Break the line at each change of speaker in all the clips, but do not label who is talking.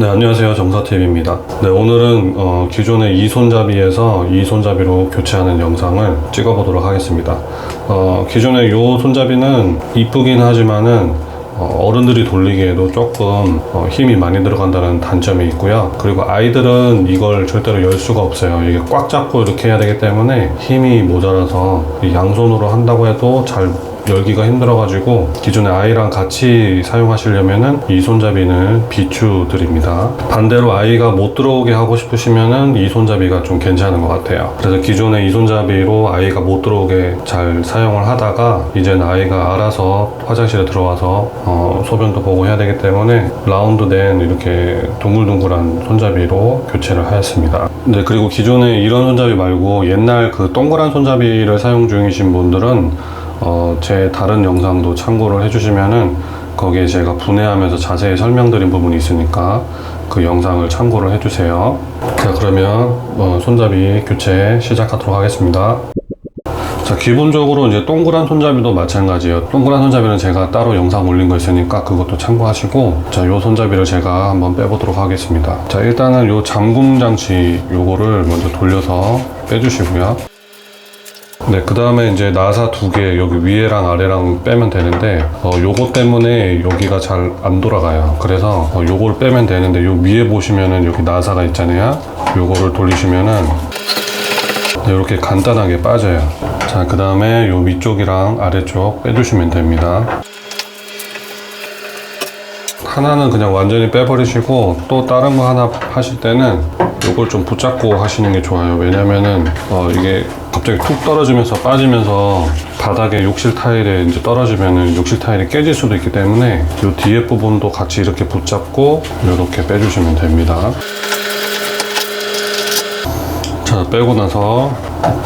네, 안녕하세요. 정사TV입니다. 네, 오늘은 어, 기존의 이 손잡이에서 이 손잡이로 교체하는 영상을 찍어보도록 하겠습니다. 어, 기존의 이 손잡이는 이쁘긴 하지만은 어, 어른들이 돌리기에도 조금 어, 힘이 많이 들어간다는 단점이 있고요. 그리고 아이들은 이걸 절대로 열 수가 없어요. 이게 꽉 잡고 이렇게 해야 되기 때문에 힘이 모자라서 이 양손으로 한다고 해도 잘 열기가 힘들어가지고 기존의 아이랑 같이 사용하시려면은 이 손잡이는 비추 드립니다. 반대로 아이가 못 들어오게 하고 싶으시면은 이 손잡이가 좀 괜찮은 것 같아요. 그래서 기존의 이 손잡이로 아이가 못 들어오게 잘 사용을 하다가 이제는 아이가 알아서 화장실에 들어와서 어, 소변도 보고 해야 되기 때문에 라운드 된 이렇게 동글동글한 손잡이로 교체를 하였습니다. 네 그리고 기존에 이런 손잡이 말고 옛날 그 동그란 손잡이를 사용 중이신 분들은 어, 제 다른 영상도 참고를 해주시면은 거기에 제가 분해하면서 자세히 설명드린 부분이 있으니까 그 영상을 참고를 해주세요. 자, 그러면 어, 손잡이 교체 시작하도록 하겠습니다. 자, 기본적으로 이제 동그란 손잡이도 마찬가지예요. 동그란 손잡이는 제가 따로 영상 올린 거 있으니까 그것도 참고하시고, 자, 요 손잡이를 제가 한번 빼보도록 하겠습니다. 자, 일단은 요 잠금 장치 요거를 먼저 돌려서 빼주시고요. 네, 그 다음에 이제 나사 두 개 여기 위에랑 아래랑 빼면 되는데 어, 요거 때문에 여기가 잘 안 돌아가요. 그래서 어, 요걸 빼면 되는데 요 위에 보시면은 여기 나사가 있잖아요. 요거를 돌리시면은 네, 이렇게 간단하게 빠져요. 자, 그 다음에 요 위쪽이랑 아래쪽 빼주시면 됩니다. 하나는 그냥 완전히 빼버리시고 또 다른 거 하나 하실 때는 요걸 좀 붙잡고 하시는 게 좋아요. 왜냐면은 어, 이게 갑자기 툭 떨어지면서 빠지면서 바닥에 욕실 타일에 이제 떨어지면은 욕실 타일이 깨질 수도 있기 때문에 요 뒤에 부분도 같이 이렇게 붙잡고 이렇게 빼주시면 됩니다. 자 빼고 나서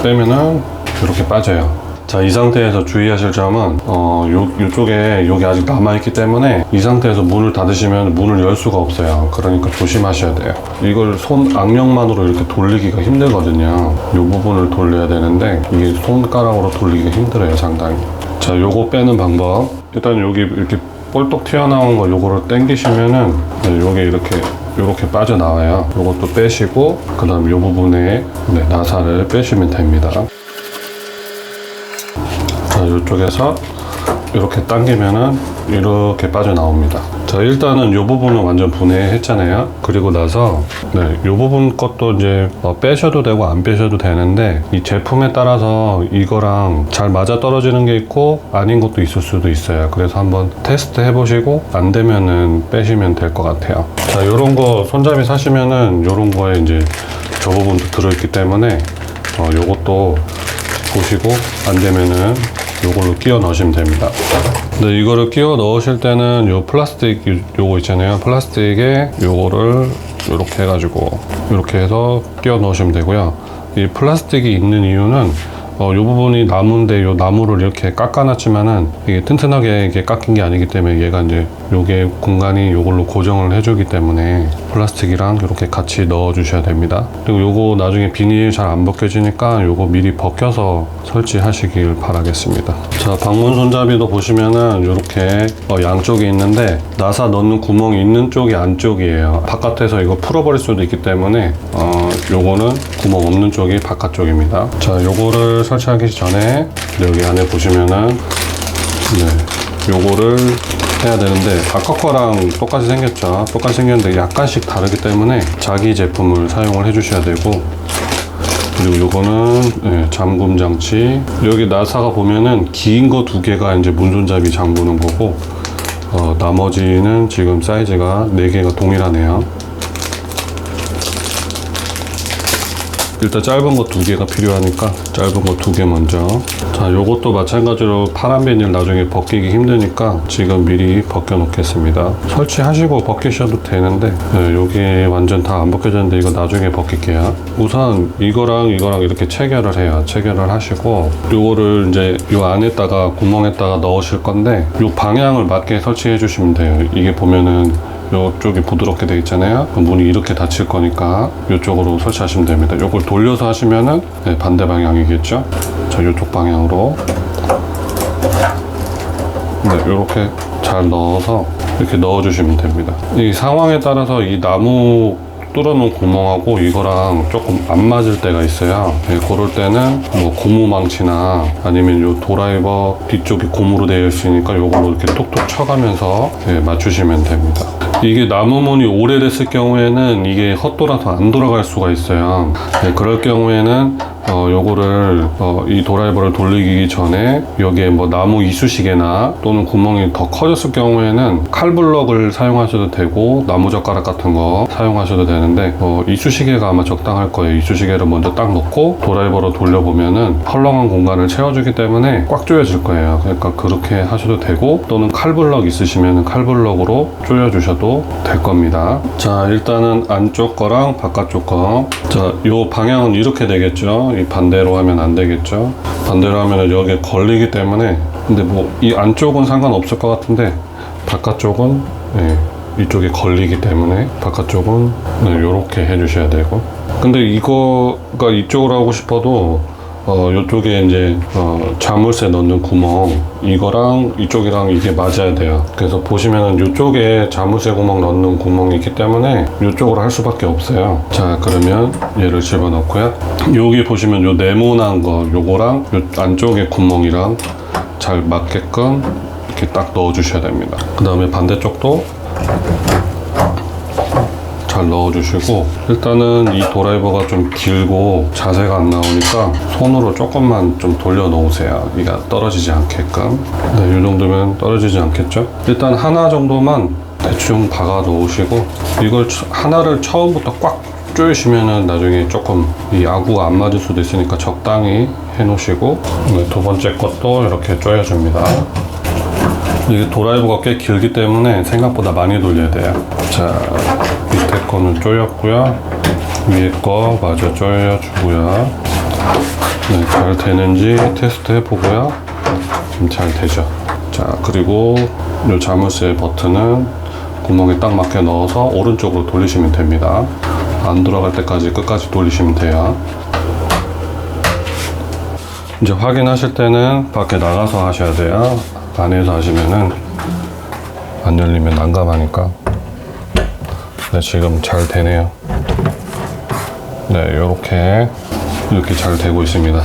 빼면은 이렇게 빠져요. 자, 이 상태에서 주의하실 점은, 어, 요, 요쪽에 여기 아직 남아있기 때문에 이 상태에서 문을 닫으시면 문을 열 수가 없어요. 그러니까 조심하셔야 돼요. 이걸 손 악력만으로 이렇게 돌리기가 힘들거든요. 요 부분을 돌려야 되는데, 이게 손가락으로 돌리기가 힘들어요, 상당히. 자, 요거 빼는 방법. 일단 여기 이렇게 볼떡 튀어나온 거 요거를 당기시면은, 네, 요게 이렇게 이렇게 빠져나와요. 요것도 빼시고, 그 다음 요 부분에 네, 나사를 빼시면 됩니다. 자, 이쪽에서 이렇게 당기면은 이렇게 빠져나옵니다. 자, 일단은 이 부분은 완전 분해했잖아요. 그리고 나서, 네, 이 부분 것도 이제 어, 빼셔도 되고 안 빼셔도 되는데, 이 제품에 따라서 이거랑 잘 맞아 떨어지는 게 있고, 아닌 것도 있을 수도 있어요. 그래서 한번 테스트 해보시고, 안 되면은 빼시면 될 것 같아요. 자, 요런 거 손잡이 사시면은 요런 거에 이제 저 부분도 들어있기 때문에, 어, 요것도 보시고, 안 되면은 요걸로 끼워 넣으시면 됩니다. 네, 이거를 끼워 넣으실 때는 요 플라스틱 요- 요거 있잖아요. 플라스틱에 요거를 이렇게 해가지고 이렇게 해서 끼워 넣으시면 되고요. 이 플라스틱이 있는 이유는 어, 요 부분이 나무인데 요 나무를 이렇게 깎아놨지만은 이게 튼튼하게 이게 깎인 게 아니기 때문에 얘가 이제 요게 공간이 요걸로 고정을 해주기 때문에 플라스틱이랑 이렇게 같이 넣어 주셔야 됩니다. 그리고 요거 나중에 비닐 잘 안 벗겨지니까 요거 미리 벗겨서 설치하시길 바라겠습니다. 자, 방문 손잡이도 보시면은 이렇게 어, 양쪽에 있는데 나사 넣는 구멍이 있는 쪽이 안쪽이에요. 바깥에서 이거 풀어버릴 수도 있기 때문에 어, 요거는 구멍 없는 쪽이 바깥쪽입니다. 자, 요거 를 설치하기 전에 여기 안에 보시면은 네, 요거를 해야 되는데 아까 거랑 똑같이 생겼죠. 똑같이 생겼는데 약간씩 다르기 때문에 자기 제품을 사용을 해 주셔야 되고 그리고 요거는 예, 잠금 장치 여기 나사가 보면은 긴 거 두 개가 이제 문손잡이 잠그는 거고 어, 나머지는 지금 사이즈가 네 개가 동일하네요 일단 짧은 거 두 개가 필요하니까 짧은 거 두 개 먼저. 자 요것도 마찬가지로 파란 비닐 나중에 벗기기 힘드니까 지금 미리 벗겨 놓겠습니다. 설치하시고 벗기셔도 되는데 네, 요게 완전 다 안 벗겨졌는데 이거 나중에 벗길게요. 우선 이거랑 이거랑 이렇게 체결을 해요. 체결을 하시고 요거를 이제 요 안에다가 구멍에다가 넣으실 건데 요 방향을 맞게 설치해 주시면 돼요. 이게 보면은 이쪽이 부드럽게 돼 있잖아요. 문이 이렇게 닫힐 거니까 이쪽으로 설치하시면 됩니다. 이걸 돌려서 하시면은 네, 반대 방향이겠죠. 자, 이쪽 방향으로 네, 이렇게 잘 넣어서 이렇게 넣어주시면 됩니다. 이 상황에 따라서 이 나무 뚫어놓은 구멍하고 이거랑 조금 안 맞을 때가 있어요. 네, 그럴 때는 뭐 고무망치나 아니면 요 드라이버 뒤쪽이 고무로 되어 있으니까 요걸로 이렇게 톡톡 쳐가면서 네, 맞추시면 됩니다. 이게 나무문이 오래됐을 경우에는 이게 헛돌아서 안 돌아갈 수가 있어요. 네, 그럴 경우에는 어, 요거를 어, 이 드라이버를 돌리기 전에 여기에 뭐 나무 이쑤시개나 또는 구멍이 더 커졌을 경우에는 칼블럭을 사용하셔도 되고 나무 젓가락 같은 거 사용하셔도 되는데 어, 이쑤시개가 아마 적당할 거예요. 이쑤시개를 먼저 딱 넣고 드라이버로 돌려보면은 헐렁한 공간을 채워주기 때문에 꽉 조여질 거예요. 그러니까 그렇게 하셔도 되고 또는 칼블럭 있으시면 칼블럭으로 조여주셔도 될 겁니다. 자 일단은 안쪽 거랑 바깥쪽 거. 자요 방향은 이렇게 되겠죠. 이 반대로 하면 안 되겠죠. 반대로 하면 여기에 걸리기 때문에 근데 뭐 이 안쪽은 상관없을 것 같은데 바깥쪽은 예, 이쪽에 걸리기 때문에 바깥쪽은 이렇게 해주셔야 되고 근데 이거가 이쪽으로 하고 싶어도 어, 이쪽에 이제 어, 자물쇠 넣는 구멍 이거랑 이쪽이랑 이게 맞아야 돼요. 그래서 보시면은 이쪽에 자물쇠 구멍 넣는 구멍이 있기 때문에 이쪽으로 할 수밖에 없어요. 자 그러면 얘를 집어넣고요. 여기 보시면 요 네모난 거 요거랑 요 안쪽에 구멍이랑 잘 맞게끔 이렇게 딱 넣어 주셔야 됩니다. 그 다음에 반대쪽도 잘 넣어주시고 일단은 이 드라이버가 좀 길고 자세가 안 나오니까 손으로 조금만 좀 돌려 놓으세요. 이가 떨어지지 않게끔. 네, 이 정도면 떨어지지 않겠죠? 일단 하나 정도만 대충 박아 놓으시고 이걸 처- 하나를 처음부터 꽉 조이시면은 나중에 조금 이 아구가 안 맞을 수도 있으니까 적당히 해 놓으시고 네, 두 번째 것도 이렇게 조여줍니다. 이게 드라이버가 꽤 길기 때문에 생각보다 많이 돌려야 돼요. 자, 밑에 거는 조였고요. 위에 거 마저 조여주고요. 네, 잘 되는지 테스트 해보고요. 지금 잘 되죠. 자, 그리고 이 자물쇠 버튼은 구멍에 딱 맞게 넣어서 오른쪽으로 돌리시면 됩니다. 안 돌아갈 때까지 끝까지 돌리시면 돼요. 이제 확인하실 때는 밖에 나가서 하셔야 돼요. 안에서 하시면은 안 열리면 난감하니까. 네, 지금 잘 되네요. 네, 이렇게 이렇게 잘 되고 있습니다.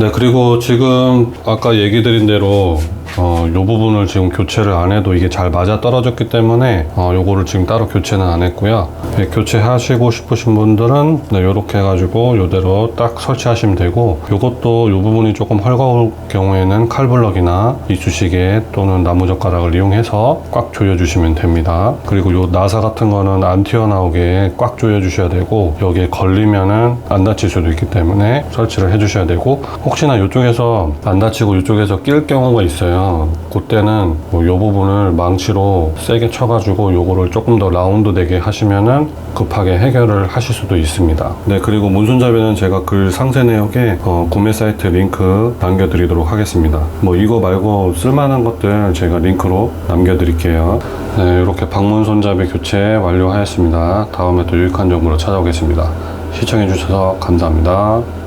네, 그리고 지금 아까 얘기 드린 대로 어, 요 부분을 지금 교체를 안 해도 이게 잘 맞아 떨어졌기 때문에 어, 요거를 지금 따로 교체는 안 했고요. 네, 교체하시고 싶으신 분들은 네, 요렇게 해가지고 요대로 딱 설치하시면 되고 요것도 요 부분이 조금 헐거울 경우에는 칼블럭이나 이쑤시개 또는 나무젓가락을 이용해서 꽉 조여주시면 됩니다. 그리고 요 나사 같은 거는 안 튀어나오게 꽉 조여주셔야 되고 여기에 걸리면은 안 다칠 수도 있기 때문에 설치를 해주셔야 되고 혹시나 이쪽에서 안 다치고 이쪽에서 낄 경우가 있어요. 그때는 뭐요 부분을 망치로 세게 쳐가지고 요거를 조금 더 라운드 되게 하시면은 급하게 해결을 하실 수도 있습니다. 네 그리고 문손잡이는 제가 글 상세 내역에 어, 구매 사이트 링크 남겨드리도록 하겠습니다. 뭐 이거 말고 쓸만한 것들 제가 링크로 남겨드릴게요. 네 이렇게 방문 손잡이 교체 완료하였습니다. 다음에 또 유익한 정보로 찾아오겠습니다. 시청해주셔서 감사합니다.